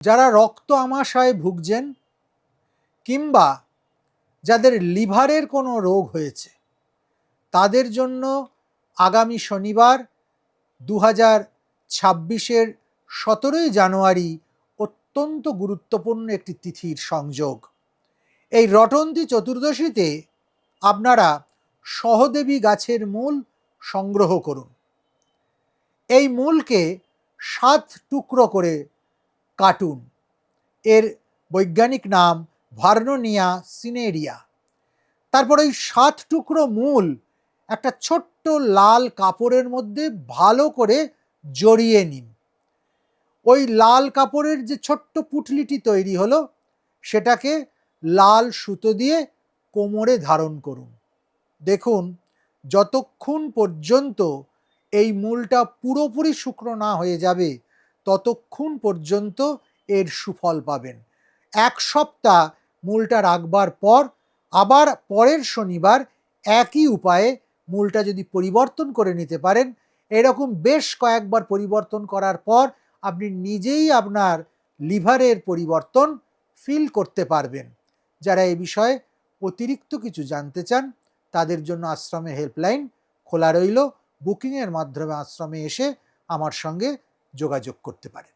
যারা রক্ত আমাশায় ভুগছেন কিংবা যাদের লিভারের কোনো রোগ হয়েছে, তাদের জন্য আগামী শনিবার দু হাজার ছাব্বিশের সতেরোই জানুয়ারি অত্যন্ত গুরুত্বপূর্ণ একটি তিথির সংযোগ। এই রটন্তি চতুর্দশীতে আপনারা সহদেবী গাছের মূল সংগ্রহ করুন। এই মূলকে সাত টুকরো করে কাটুন এর বৈজ্ঞানিক নাম ভার্নোনিয়া সিনেরিয়া। তারপর ওই সাত টুকরো মূল একটা ছোট্ট লাল কাপড়ের মধ্যে ভালো করে জড়িয়ে নিন। ওই লাল কাপড়ের যে ছোট্ট পুটলিটি তৈরি হলো, সেটাকে লাল সুতো দিয়ে কোমরে ধারণ করুন। দেখুন, যতক্ষণ পর্যন্ত এই মূলটা পুরোপুরি শুকনো না হয়ে যাবে ততক্ষণ পর্যন্ত এর সুফল পাবেন। এক সপ্তাহ মূলটা রাখবার পর আবার পরের শনিবার একই উপায়ে মূলটা যদি পরিবর্তন করে নিতে পারেন, এরকম বেশ কয়েকবার পরিবর্তন করার পর আপনি নিজেই আপনার লিভারের পরিবর্তন ফিল করতে পারবেন। যারা এ বিষয়ে অতিরিক্ত কিছু জানতে চান, তাদের জন্য আশ্রমে হেল্পলাইন খোলা রইল। বুকিংয়ের মাধ্যমে আশ্রমে এসে আমার সঙ্গে যোগাযোগ করতে পারেন।